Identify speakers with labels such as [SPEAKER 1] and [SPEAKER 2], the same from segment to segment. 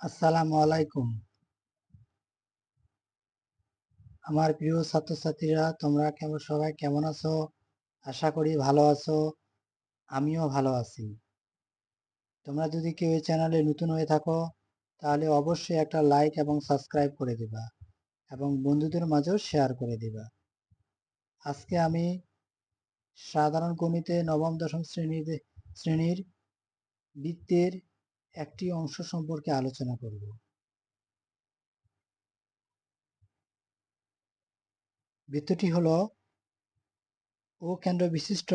[SPEAKER 1] আসসালামু আলাইকুম। আমার প্রিয় ছাত্রছাত্রীরা, তোমরা কেমন সবাই কেমন আছো? আশা করি ভালো আছো। আমিও ভালো আছি। তোমরা যদি কেউ এই চ্যানেলে নতুন হয়ে থাকো, তাহলে অবশ্যই একটা লাইক এবং সাবস্ক্রাইব করে দিবা এবং বন্ধুদের মাঝেও শেয়ার করে দিবা। আজকে আমি সাধারণ গণিতে নবম, দশম শ্রেণির শ্রেণির বৃত্তের একটি অংশ সম্পর্কে আলোচনা করব। বৃত্তটি হলো, ও কেন্দ্র বিশিষ্ট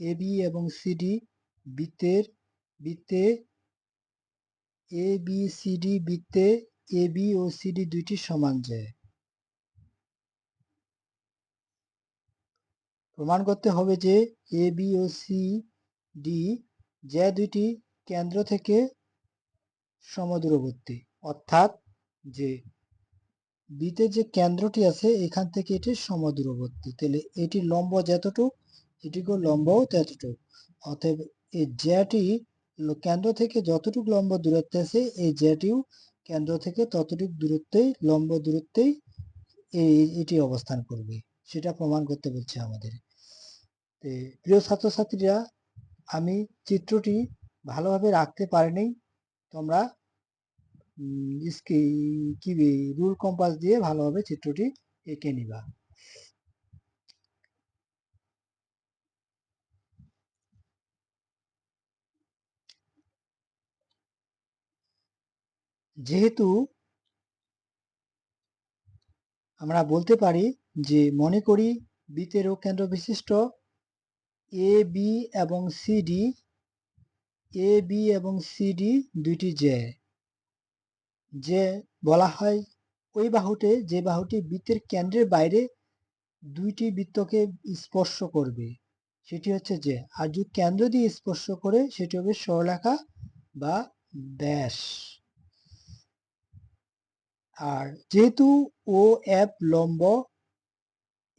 [SPEAKER 1] এ বি এবং সিডি বৃত্তের বৃত্তে এ বি সিডি বৃত্তে এ বি ও সিডি দুইটি সমান যে। প্রমাণ করতে হবে যে A B O C D যে দুইটি কেন্দ্র থেকে সমদূরবর্তী। অর্থাৎ যে বিতে যে কেন্দ্রটি আছে, এখান থেকে এটি সমদূরবর্তী। তাহলে এটি লম্ব যতটুক, এটিকেও লম্বও ততটুক। অতএব এই জ্যাটি কেন্দ্র থেকে যতটুক লম্ব দূরত্বে আছে, এই জ্যাটিও কেন্দ্র থেকে ততটুক দূরত্বেই, লম্ব দূরত্বেই এটি অবস্থান করবে। সেটা প্রমাণ করতে বলছে আমাদের। প্রিয় ছাত্রছাত্রীরা, আমি চিত্রটি ভালোভাবে রাখতে পারিনি। তোমরা কি রুল কম্পাস দিয়ে ভালোভাবে চিত্রটি এঁকে নিবা। যেহেতু আমরা বলতে পারি যে মনে করি বৃত্তের কেন্দ্র বিশিষ্ট এ, বি এবং সিডি এ বি এবং সিডি দুইটি জে যে বলা হয় ওই বাহুতে যে বাহুটি বৃত্তের কেন্দ্রের বাইরে দুইটি বৃত্তকে স্পর্শ করবে, সেটি হচ্ছে যে আর যদি কেন্দ্র দিয়ে স্পর্শ করে, সেটি হবে সরলেখা বা ব্যাস। আর যেহেতু ও এফ লম্ব,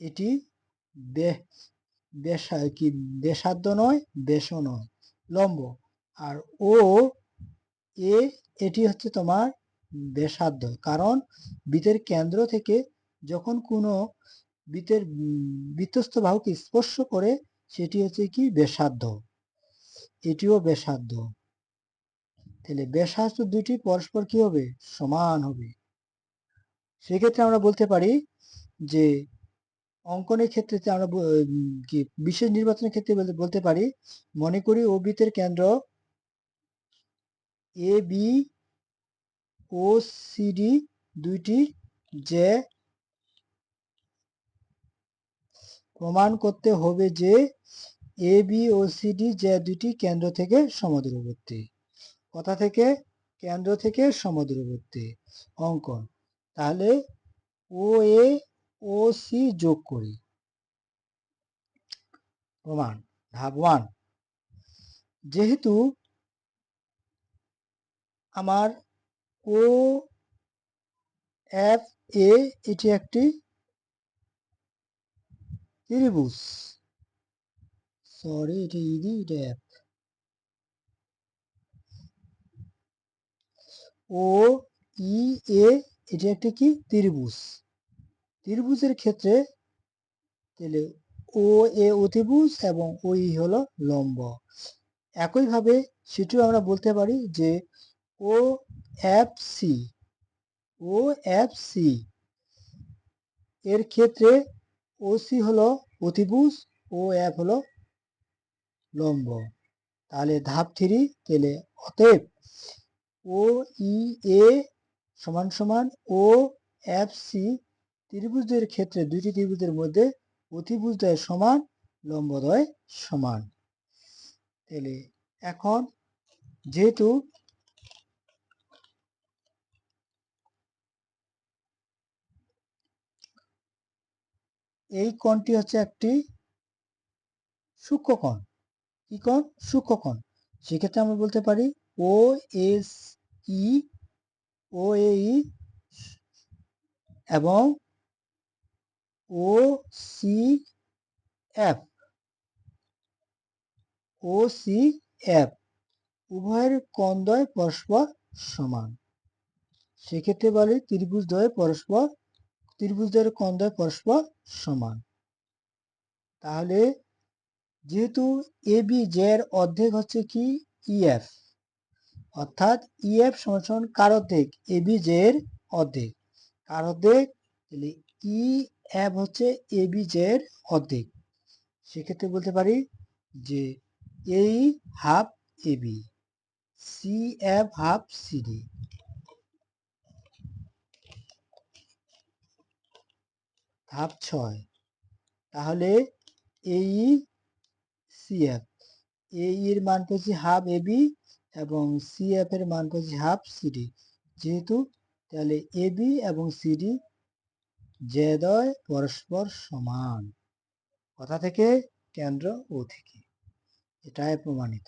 [SPEAKER 1] এটি কি, ব্যাসার্ধ নয় বেশও নয়, লম্ব। আর ও, এ, এটি হচ্ছে তোমার ব্যাসার্ধ। কারণ বৃতের কেন্দ্র থেকে যখন কোনো বৃতের বৃত্তস্থ বাহুকে স্পর্শ করে, সেটি হচ্ছে কি ব্যাসার্ধ। এটিও ব্যাসার্ধ। তাহলে ব্যাসার্ধ দুটি পরস্পর কি হবে? সমান হবে। সেক্ষেত্রে আমরা বলতে পারি যে অঙ্কনের ক্ষেত্রে আমরা কি বিশেষ নির্বাচনের ক্ষেত্রে বলতে পারি, মনে করি ও বৃত্তের কেন্দ্র এ বি ও সিডি দুইটি যে প্রমাণ করতে হবে যে এ বি ও সিডি যে দুটি কেন্দ্র থেকে সমদূরবর্তী। কথা থেকে কেন্দ্র থেকে সমদূরবর্তী অঙ্কন। তাহলে ও এ ও সি যোগ করি। প্রমাণ, ধাপ ওয়ান যেহেতু আমার ও এফ এ, এটি একটি ত্রিভুজ। সরি এটা ইডি এটা এফ। ও, ই, এ, এটি একটি কি? ত্রিভুজ। ত্রিভুজের ক্ষেত্রে তাহলে ও, এ অতিভুজ এবং ও, ই হলো লম্ব। একইভাবে সেটিও আমরা বলতে পারি যে O F C O F C এর ক্ষেত্রে ও সি হলো অতিভুজ ও এফ হলো লম্ব। তাহলে ধাপ থ্রি তেলে অতএব ও ই এ সমান সমান ও এফ সি ত্রিভুজের ক্ষেত্রে দুইটি ত্রিভুজের মধ্যে অতিভুজদ্বয় সমান, লম্বদ্বয় সমান। তাহলে এখন যেহেতু এই কোণটি হচ্ছে একটি সূক্ষ্মকোণ কি কোণ? সূক্ষ্মকোণ সেক্ষেত্রে আমরা বলতে পারি ও এস ই, ও এই এবং O C F. O C F. উভয়ের কন্দয় পরস্পর সমান। সেক্ষেত্রে বলে ত্রিভুজ দ্বয় পরস্পর ত্রিভুজ দ্বয়ের কোণ দ্বয় পরস্পর সমান। তাহলে যেহেতু এ বি জের অর্ধেক হচ্ছে কি? ইএফ অর্থাৎ ইএফ সমান সমান কার অর্ধেক এ বি জের অর্ধেক। কার অর্ধেক তাহলে ই এফ হচ্ছে এ বি জের অর্ধেক। সেক্ষেত্রে বলতে পারি যে এই half A B C F half CD ধাপ ছয়। তাহলে এই সিএফ এই এর মান পেয়েছি হাফ এ বি এবং সিএফ এর মান পেয়েছি হাফ সিডি যেহেতু তাহলে এ বি এবং সিডি জেদয় পরস্পর সমান। কথা থেকে কেন্দ্র ও থেকে। এটাই প্রমাণিত।